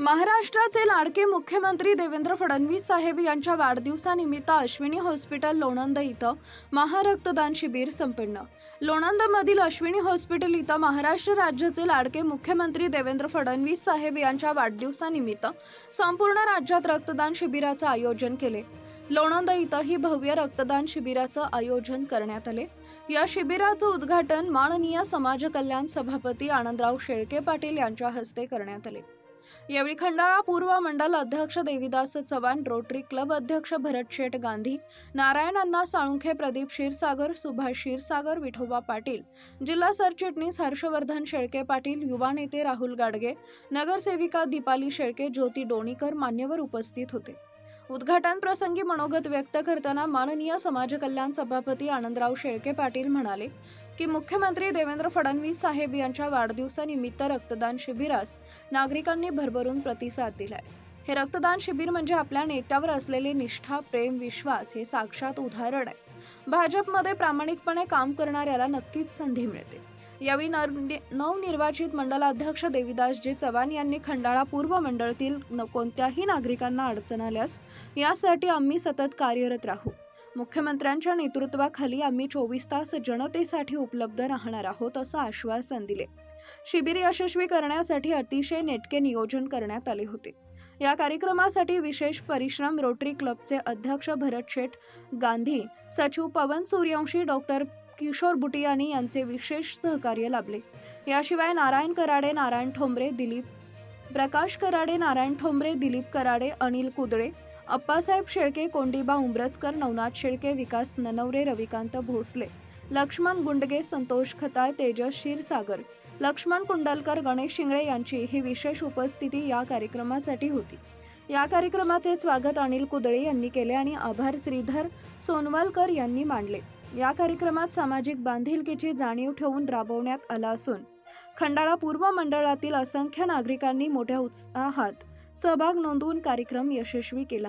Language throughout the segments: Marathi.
महाराष्ट्राचे लाडके मुख्यमंत्री देवेंद्र फडणवीस साहेब यांच्या वाढदिवसानिमित्त अश्विनी हॉस्पिटल लोणंद इथं महारक्तदान शिबिर संपन्न. लोणंदमधील अश्विनी हॉस्पिटल इथं महाराष्ट्र राज्याचे लाडके मुख्यमंत्री देवेंद्र फडणवीस साहेब यांच्या वाढदिवसानिमित्त संपूर्ण राज्यात रक्तदान शिबिराचं आयोजन केले. लोणंद इथंही भव्य रक्तदान शिबिराचं आयोजन करण्यात आले. या शिबिराचं उद्घाटन माननीय समाज कल्याण सभापती आनंदराव शेळके पाटील यांच्या हस्ते करण्यात आले. यावेळी खंडाळा पूर्व मंडल अध्यक्ष देवीदास चव्हाण रोटरी क्लब अध्यक्ष भरत शेठ गांधी नारायण अण्णा साळुंखे प्रदीप क्षीरसागर सुभाष क्षीरसागर विठोबा पाटील जिल्हा सरचिटणीस हर्षवर्धन शेळके पाटील युवा नेते राहुल गाडगे नगरसेविका दीपाली शेळके ज्योती डोणीकर मान्यवर उपस्थित होते. उद्घाटन प्रसंगी मनोगत व्यक्त करताना माननीय समाज कल्याण सभापती आनंदराव शेळके पाटील म्हणाले की मुख्यमंत्री देवेंद्र फडणवीस साहेब यांच्या वाढदिवसानिमित्त रक्तदान शिबिरास नागरिकांनी भरभरून प्रतिसाद दिलाय. हे रक्तदान शिबिर म्हणजे आपल्या नेत्यावर असलेले निष्ठा प्रेम विश्वास हे साक्षात उदाहरण आहे. भाजपमध्ये प्रामाणिकपणे काम करणाऱ्याला नक्कीच संधी मिळते. यावेळी नर नवनिर्वाचित मंडलाध्यक्ष देविदासजी चव्हाण यांनी खंडाळा पूर्व मंडळातील न कोणत्याही नागरिकांना अडचण आल्यास यासाठी आम्ही सतत कार्यरत राहू. मुख्यमंत्र्यांच्या नेतृत्वाखाली आम्ही चोवीस तास जनतेसाठी उपलब्ध राहणार आहोत असं आश्वासन दिले. शिबिर यशस्वी करण्यासाठी अतिशय नेटके नियोजन करण्यात आले होते. या कार्यक्रमासाठी विशेष परिश्रम रोटरी क्लबचे अध्यक्ष भरत शेठ गांधी सचिव पवन सूर्यवंशी डॉक्टर किशोर बुटियानी यांचे विशेष सहकार्य लाभले. याशिवाय नारायण कराडे नारायण ठोंबरे दिलीप प्रकाश कराडे नारायण ठोंबरे दिलीप कराडे अनिल कुदळे अप्पासाहेब शेळके कोंडीबा उंबरजकर नवनाथ शेळके विकास ननवरे रविकांत भोसले लक्ष्मण गुंडगे संतोष खताळ तेजस क्षीरसागर लक्ष्मण कुंडलकर गणेश शिंगळे यांची ही विशेष उपस्थिती या कार्यक्रमासाठी होती. या कार्यक्रमाचे स्वागत अनिल कुदळे यांनी केले आणि आभार श्रीधर सोनवलकर यांनी मांडले या कार्यक्रमात सामाजिक बांधिलकीची जाणीव ठेवून राबवण्यात आला असून खंडाळा पूर्व मंडळातील असंख्य नागरिकांनी मोठ्या उत्साहात सहभाग नोंदवून कार्यक्रम यशस्वी केला.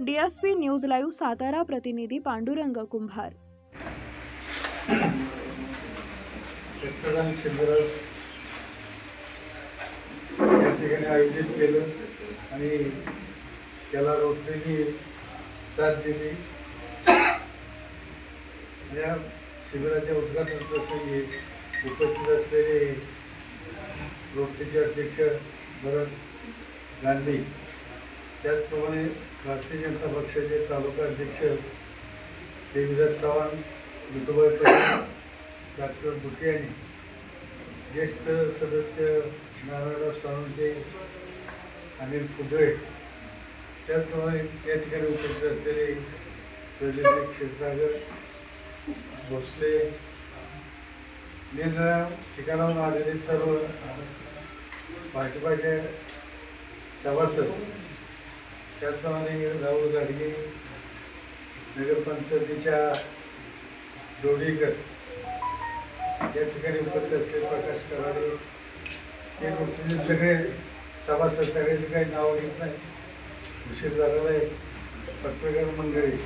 डीएसपी न्यूज लाईव्ह सातारा प्रतिनिधी पांडुरंग कुंभार. या ठिकाणी आयोजित केलं आणि त्याला रोटरीने साथ दिली. या शिबिराच्या उद्घाटन प्रसंगी उपस्थित असलेले रोटरीचे अध्यक्ष भरत गांधी. त्याचप्रमाणे भारतीय जनता पक्षाचे तालुका अध्यक्ष देवीदास चव्हाण विठोबाई पाटील डॉक्टर बुके यांनी ज्येष्ठ सदस्य नारायणराव सावंते अनिल कुदळे त्याचप्रमाणे या ठिकाणी उपस्थित असलेले प्रदीप क्षीरसागर भोसले निरनिळ्या ठिकाणाहून आलेले सर्व भाजपाच्या सभासद त्याचप्रमाणे राहुल गाडगे नगरपंचायतीच्या डोडीकर या ठिकाणी उपस्थित असलेले प्रकाश कराडे. हे गोष्टीचे सगळे सभासद सगळ्याचे काही नाव घेत नाही. उशीर झालेला आहे. पत्रकार मंडळी.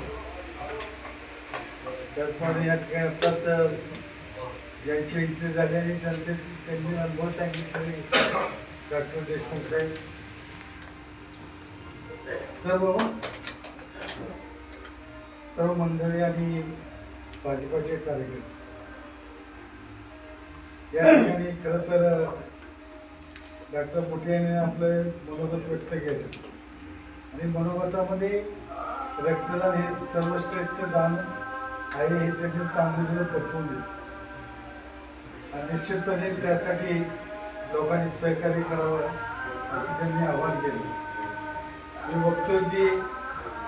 त्याचप्रमाणे या ठिकाणी आत्ताच ज्यांचे इथे झाले आणि त्यांचे त्यांनी अनुभव सांगितलेले. डॉक्टर देशमुख साहेब. सर्व सर्व मंडळी आणि भाजपाचे कार्यकर्ते. या ठिकाणी खरं तर डॉक्टर मोठे यांनी आपलं मनोगत व्यक्त केलं. आणि मनोगतामध्ये रक्तदान हे सर्वश्रेष्ठ दान आहे हे त्यांनी सांगितलं पटवून दिलं. आणि निश्चितपणे त्यासाठी लोकांनी सहकार्य करावं असं त्यांनी आवाहन केलं. मी बघतो की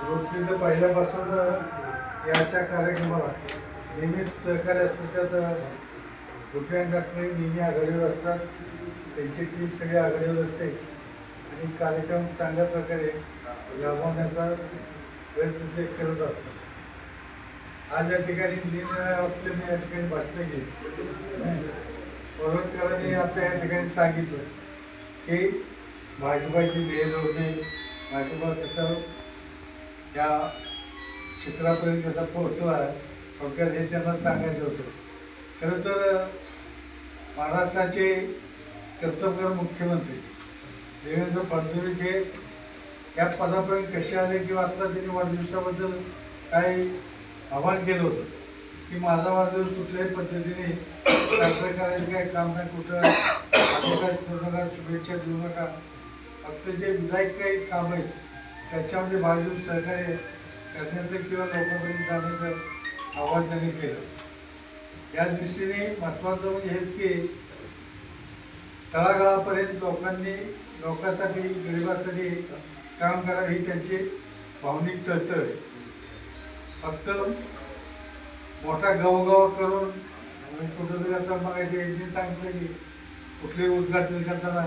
रोटरीचं पहिल्यापासून या अशा कार्यक्रमाला नेहमीच सहकार्य असतं. त्याचं रुपयान नेहमी आघाडीवर असतात. त्यांची टीम सगळी आघाडीवर असते. आणि कार्यक्रम चांगल्या प्रकारे राबवण्याचा प्रयत्न ते करत असतात. आज या ठिकाणी निरनिराळ्या वक्ते मी या ठिकाणी भाषण केली. परोटकरांनी आता या ठिकाणी सांगितलं की भाजपाची भेद होते भाजपा कसं त्या क्षेत्रापर्यंत कसं पोहोचला आहे थोडक्यात हे त्यांना सांगायचं होतं. खरं तर महाराष्ट्राचे कर्तव्यकर मुख्यमंत्री देवेंद्र फडणवीस हे या पदापर्यंत कसे आले किंवा आत्ता त्यांनी वाढदिवसाबद्दल काही आव्हान केलं होतं की माझा वाढदिवस कुठल्याही पद्धतीने साजरा करायचं काय काम नाही कुठं करू नका शुभेच्छा देऊ नका फक्त जे विधायक काही काम आहेत त्याच्यामध्ये भाग सहकार्य करण्याचं किंवा लोकांपर्यंत जाण्याचं आवाहन त्यांनी केलं. या दृष्टीने महत्त्वाचं म्हणजे हेच की तळागाळापर्यंत लोकांनी लोकांसाठी गरिबासाठी काम करावं ही त्यांची भावनिक तळतळ आहे. फक्त मोठा गवगव करून कुठंतरी आता मागायचे यांनी सांगितलं की कुठले उद्घाटन करताना